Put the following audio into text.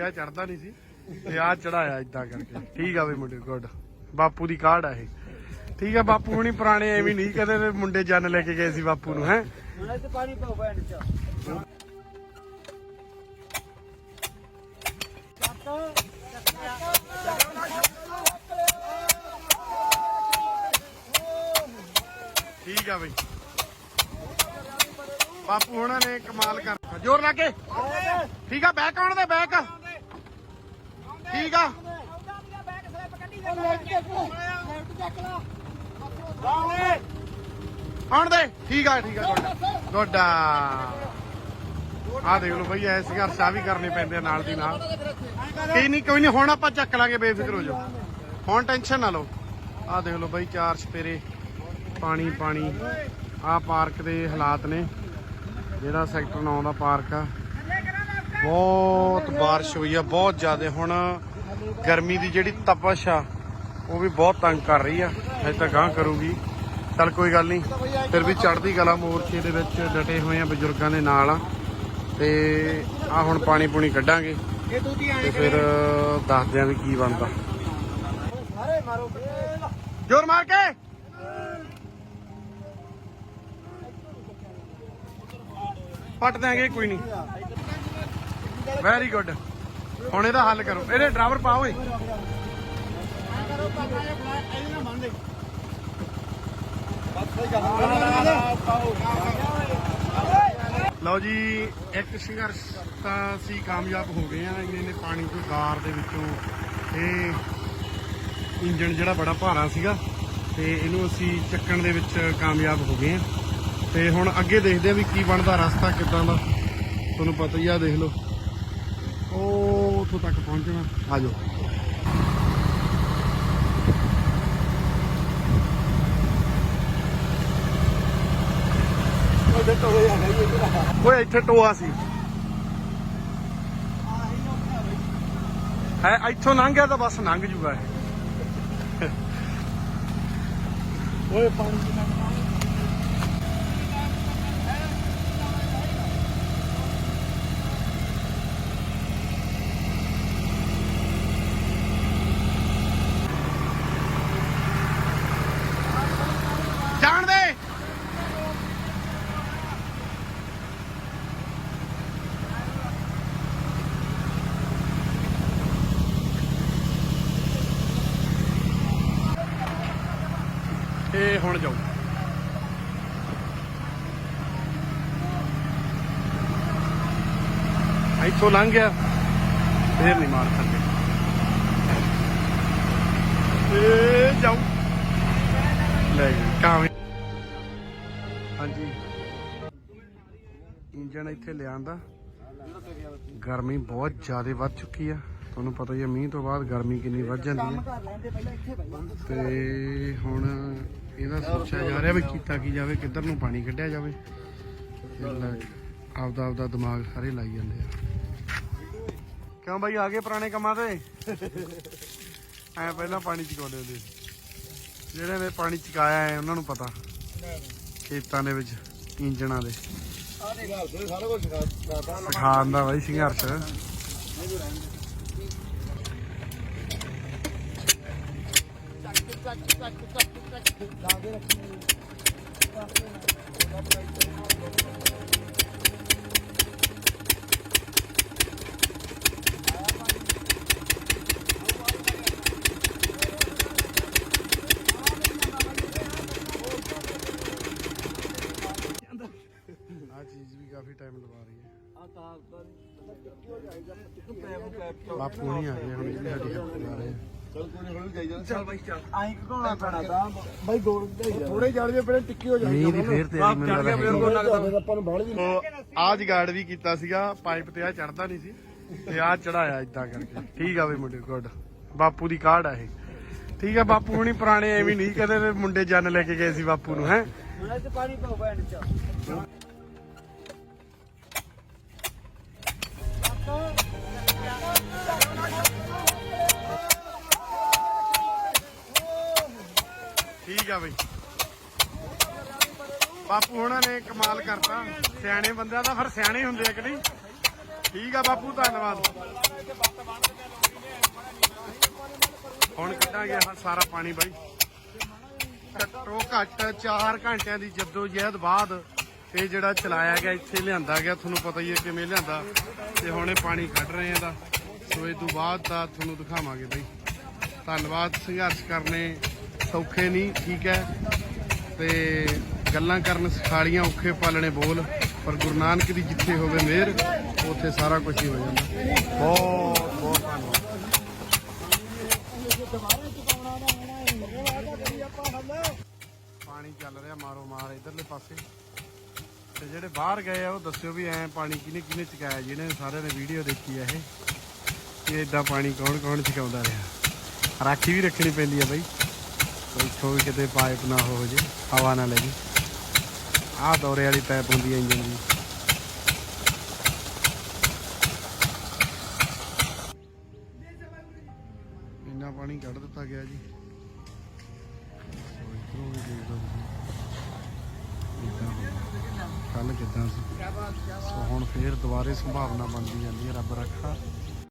ਆ ਚੜਦਾ ਨਹੀਂ ਸੀ ਤੇ ਆ ਚੜਾਇਆ ਇਦਾਂ ਕਰਕੇ। ਠੀਕ ਆ ਬਈ ਮੁੰਡੇ ਗੁੱਡ ਬਾਪੂ ਦੀ ਕਾਢ ਆ ਇਹ। ਠੀਕ ਆ, ਬਾਪੂ ਹੁਣੀ ਪੁਰਾਣੇ ਐਵੇਂ ਨਹੀਂ ਕਦੇ ਵੀ ਮੁੰਡੇ ਜਨ ਲੈ ਕੇ ਗਏ ਸੀ ਬਾਪੂ ਨੂੰ, ਹੈ? ਪਾਣੀ ਪਾਓ ਬੈਂਡ ਚ ਠੀਕ ਆ ਬਈ। ਬਾਪੂ ਹੁਣਾਂ ਨੇ ਕਮਾਲ ਕਰਤਾ ਜ਼ੋਰ ਲਾ ਕੇ। ਠੀਕ ਆ ਬੈਕ ਆਉਣ ਦੇ ਬੈਕ ਠੀਕ ਆ। ਆਉਣ ਦੇ। ਠੀਕ ਆ ਠੀਕ ਆ, ਗੁੱਡ। ਗੁੱਡ ਆ। ਆਹ ਦੇਖ ਲਓ ਬਈ, ਐ ਸੰਘਰਸ਼ ਵੀ ਕਰਨੇ ਪੈਂਦੇ ਆ ਨਾਲ ਦੀ ਨਾਲ। ਕੋਈ ਨਹੀਂ ਕੋਈ ਨਹੀਂ, ਹੁਣ ਆਪਾਂ ਚੱਕ ਲਾਂਗੇ, ਬੇਫਿਕਰ ਹੋ ਜਾਓ। ਹੁਣ ਟੈਨਸ਼ਨ ਨਾ ਲਓ। ਆਹ ਦੇਖ ਲਓ ਬਈ, ਚਾਰ ਸਪੇਰੇ ਪਾਣੀ ਪਾਣੀ। ਆਹ ਪਾਰਕ ਦੇ ਹਾਲਾਤ ਨੇ। ਜਿਹੜਾ ਸੈਕਟਰ 9 ਦਾ ਪਾਰਕ ਆ। ਬਹੁਤ ਬਾਰਿਸ਼ ਹੋਈ ਆ, ਬਹੁਤ ਜ਼ਿਆਦਾ। ਹੁਣ ਗਰਮੀ ਦੀ ਜਿਹੜੀ ਤਪਸ਼ ਆ, ਉਹ ਵੀ ਬਹੁਤ ਤੰਗ ਕਰ ਰਹੀ ਆ। ਅਜੇ ਤਾਂ ਗਾਂ ਕਰੂਗੀ। ਚੱਲ ਕੋਈ ਗੱਲ ਨਹੀਂ, ਫਿਰ ਵੀ ਚੜ੍ਹਦੀ ਕਲਾ ਮੋਰਚੇ ਦੇ ਵਿੱਚ ਡਟੇ ਹੋਏ ਆ ਬਜ਼ੁਰਗਾਂ ਦੇ ਨਾਲ। ਆ ਤੇ ਆ ਹੁਣ ਪਾਣੀ ਪੂਣੀ ਕੱਢਾਂਗੇ। ਤੇ ਫਿਰ ਦੱਸਦੇ ਆ ਵੀ ਕੀ ਬਣਦਾ। ਸਾਰੇ ਜ਼ੋਰ ਮਾਰ ਕੇ! ਪੱਟ ਦਿਆਂਗੇ, ਕੋਈ ਨਹੀਂ। ਵੈਰੀ ਗੁੱਡ ਹੁਣ ਇਹਦਾ ਹੱਲ ਕਰੋ। ਇਹਦੇ ਡਰਾਈਵਰ ਪਾਓ ਓਏ। ਕਰੋ ਪਾਪਾ ਇਹ ਬਣਾ ਇਹ ਨਾ ਮੰਨ ਦੇ ਲਓ ਜੀ, ਇੱਕ ਸੰਘਰਸ਼ ਤਾਂ ਅਸੀਂ ਕਾਮਯਾਬ ਹੋ ਗਏ ਆ ਇਹਨੇ ਨੇ ਪਾਣੀ ਤੋਂ ਕਾਰ ਦੇ ਵਿੱਚੋਂ ਇਹ ਇੰਜਣ ਜਿਹੜਾ ਬੜਾ ਭਾਰਾ ਸੀਗਾ ਤੇ ਇਹਨੂੰ ਅਸੀਂ ਚੱਕਣ ਦੇ ਵਿੱਚ ਕਾਮਯਾਬ ਹੋ ਗਏ ਆ ਤੇ ਹੁਣ ਅੱਗੇ ਦੇਖਦੇ ਆ ਵੀ ਕੀ ਬਣਦਾ ਰਸਤਾ ਕਿੱਦਾਂ ਦਾ। ਤੁਹਾਨੂੰ ਪਤਾ ਹੀ ਆ, ਦੇਖ ਲਓ। ਉਹ ਉੱਥੋਂ ਤੱਕ ਪਹੁੰਚਣਾ। ਆ ਜਾਓ ਓਏ ਇੱਥੇ ਟੋਆ ਸੀ। ਹੈ ਇੱਥੋਂ ਲੰਘ ਗਿਆ ਤਾਂ ਬਸ ਲੰਘ ਜੂਗਾ ਇਹ। ਓਏ ਪਾਣੀ ਦੀ ਜਾਣ ਦੇ ਇਹ ਹੁਣ ਜਾਓ। ਇੱਥੋਂ ਲੰਘ ਗਿਆ, ਫੇਰ ਨਹੀਂ ਮਾਰ ਸਕਦੇ ਇਹ ਜਾਓ। ਲੈ ਗਈ ਕਾਵੇਂ। ਹਾਂਜੀ। ਇੰਜਣ ਇੱਥੇ ਲਿਆਂਦਾ। ਗਰਮੀ ਬਹੁਤ ਜ਼ਿਆਦਾ ਵੱਧ ਚੁੱਕੀ ਆ। ਤੁਹਾਨੂੰ ਪਤਾ ਹੀ ਆ ਮੀਂਹ ਤੋਂ ਬਾਅਦ ਗਰਮੀ ਕਿੰਨੀ ਵੱਧ ਜਾਂਦੀ ਹੈ। ਤੇ ਹੁਣ ਇਹਦਾ ਸੋਚਿਆ ਜਾ ਰਿਹਾ ਵੀ ਕੀਤਾ ਕੀ ਜਾਵੇ ਕਿੱਧਰ ਨੂੰ ਪਾਣੀ ਕੱਢਿਆ ਜਾਵੇ। ਆਪਦਾ ਆਪਦਾ ਦਿਮਾਗ ਸਾਰੇ ਲਾਈ ਜਾਂਦੇ ਆ। ਕਿਉਂ ਬਾਈ ਆ ਗਏ ਪੁਰਾਣੇ ਕੰਮਾਂ ਤੇ? ਐ ਪਹਿਲਾਂ ਪਾਣੀ ਚਕਾਉਂਦੇ ਹੁੰਦੇ ਸੀ। ਜਿਹੜੇ ਨੇ ਪਾਣੀ ਚਕਾਇਆ ਹੈ ਉਹਨਾਂ ਨੂੰ ਪਤਾ। ਖੇਤਾਂ ਦੇ ਵਿੱਚ ਇੰਜਣਾਂ ਦੇ। ਦਾ ਬਾਈ ਸੰਘਰਸ਼ ਲਾਗੇ ਰੱਖੀ ਆ ਚੀਜ਼ ਵੀ ਕਾਫੀ ਟਾਈਮ ਲਵਾ ਰਹੀ ਹੈ ਆ ਤਾਂ ਪੈਪ ਬਾਪੂ ਨਹੀਂ ਆ ਗਏ ਹੁਣ ਇਹ ਵੀ ਸਾਡੀ ਹੈਲਪ ਕਰ ਰਹੇ ਆ ਚੱਲ ਬਾਈ ਚੱਲ। ਆਈ ਘੋਣਾ ਪੈਣਾ ਤਾਂ। ਬਾਈ ਗੋਲ ਥੋੜੇ ਜੜ ਜੇ। ਪਹਿਲੇ ਟਿੱਕੀ ਹੋ ਮੀਂਹ ਦੀ ਫੇਰ ਤਿਆਰੀ ਮੈਨੂੰ ਲੱਗਦਾ ਹੈਗੀ। ਆਪਾਂ ਨੂੰ ਬਾਹਲੀ ਉਹ ਆ ਜਗਾੜ ਵੀ ਕੀਤਾ ਸੀਗਾ ਪਾਈਪ ਤੇ ਆ ਚੜਦਾ ਨਹੀਂ ਸੀ। ਤੇ ਆ ਚੜਾਇਆ ਇਦਾਂ ਕਰਕੇ। ਠੀਕ ਆ ਬਈ ਮੁੰਡੇ ਗੁੱਡ। ਬਾਪੂ ਦੀ ਕਾਢ ਆ ਇਹ। ਠੀਕ ਆ ਬਾਪੂ ਹੁਣੀ ਪੁਰਾਣੇ ਐਵੇਂ ਨਹੀਂ ਕਦੇ ਮੁੰਡੇ ਜਨ ਲੈ ਕੇ ਗਏ ਸੀ ਬਾਪੂ ਨੂੰ ਹੈ? ਪਾਣੀ ਪਾਓ ਬੈਂਡ ਚ ਆ ਬਈ। ਬਾਪੂ ਹੁਣਾਂ ਨੇ ਕਮਾਲ ਕਰਤਾ। ਸਿਆਣੇ ਬੰਦਿਆਂ ਦਾ ਫਿਰ ਸਿਆਣੇ ਹੁੰਦੇ ਆ ਕਿ ਨਹੀਂ? ਠੀਕ ਆ ਬਾਪੂ, ਧੰਨਵਾਦ। ਹੁਣ ਕੱਢਾਂਗੇ ਸਾਰਾ ਪਾਣੀ ਬਾਈ। ਘੱਟੋ ਘੱਟ 4 ਘੰਟਿਆਂ ਦੀ ਜਦੋਜਹਿਦ ਬਾਅਦ ਇਹ ਜਿਹੜਾ ਚਲਾਇਆ ਗਿਆ, ਇੱਥੇ ਲਿਆਂਦਾ ਗਿਆ, ਤੁਹਾਨੂੰ ਪਤਾ ਹੀ ਹੈ ਕਿਵੇਂ ਲਿਆਂਦਾ। ਤੇ ਹੁਣ ਇਹ ਪਾਣੀ ਕੱਢ ਰਹੇ ਆ ਇਹਦਾ ਸੋ ਇਹ ਤੋਂ ਬਾਅਦ ਤਾਂ ਤੁਹਾਨੂੰ ਦਿਖਾਵਾਂਗੇ ਬਈ। ਧੰਨਵਾਦ ਸੰਘਰਸ਼ ਕਰਨੇ ਸੌਖੇ ਨਹੀਂ ਠੀਕ ਹੈ। ਤੇ ਗੱਲਾਂ ਕਰਨ ਸਿਖਾਲੀਆਂ ਔਖੇ ਪਾਲਣੇ ਬੋਲ ਪਰ ਗੁਰੂ ਨਾਨਕ ਦੀ ਜਿੱਥੇ ਹੋਵੇ ਮਿਹਰ ਉੱਥੇ ਸਾਰਾ ਕੁਝ ਹੀ ਹੋ ਜਾਂਦਾ। ਬਹੁਤ ਬਹੁਤ ਧੰਨਵਾਦ। ਪਾਣੀ ਚੱਲ ਰਿਹਾ ਮਾਰੋ ਮਾਰ ਇਧਰਲੇ ਪਾਸੇ। ਤੇ ਜਿਹੜੇ ਬਾਹਰ ਗਏ ਆ ਉਹ ਦੱਸਿਓ ਵੀ ਐ ਪਾਣੀ ਕਿਹਨੇ ਕਿਹਨੇ ਚਕਾਇਆ ਜਿਹਨੇ ਸਾਰਿਆਂ ਨੇ ਵੀਡੀਓ ਦੇਖੀ ਆ ਇਹ। ਕਿ ਇਦਾਂ ਪਾਣੀ ਕੌਣ ਕੌਣ ਚਕਾਉਂਦਾ ਰਿਹਾ। ਰਾਖੀ ਵੀ ਰੱਖਣੀ ਪੈਂਦੀ ਆ ਬਈ। ਕੋਈ ਕੋਈ ਕਿਤੇ ਪਾਈਪ ਨਾ ਹੋ ਜੇ, ਹਵਾ ਨਾ ਲੱਗੇ। ਆਹ ਦੌਰੇ ਵਾਲੀ ਪਾਈਪ ਹੁੰਦੀ ਹੈ ਇੰਜਨ ਦੀ। ਇੰਨਾ ਪਾਣੀ ਕੱਢ ਦਿੱਤਾ ਗਿਆ ਜੀ। ਸੋ ਵੀ ਦੇਖ ਲਓ ਕੱਲ ਕਿਦਾਂ ਸੀ? ਸੋ ਹੁਣ ਫੇਰ ਦੁਬਾਰੇ ਸੰਭਾਵਨਾ ਬਣਦੀ ਜਾਂਦੀ ਹੈ, ਰੱਬ ਰੱਖਾ।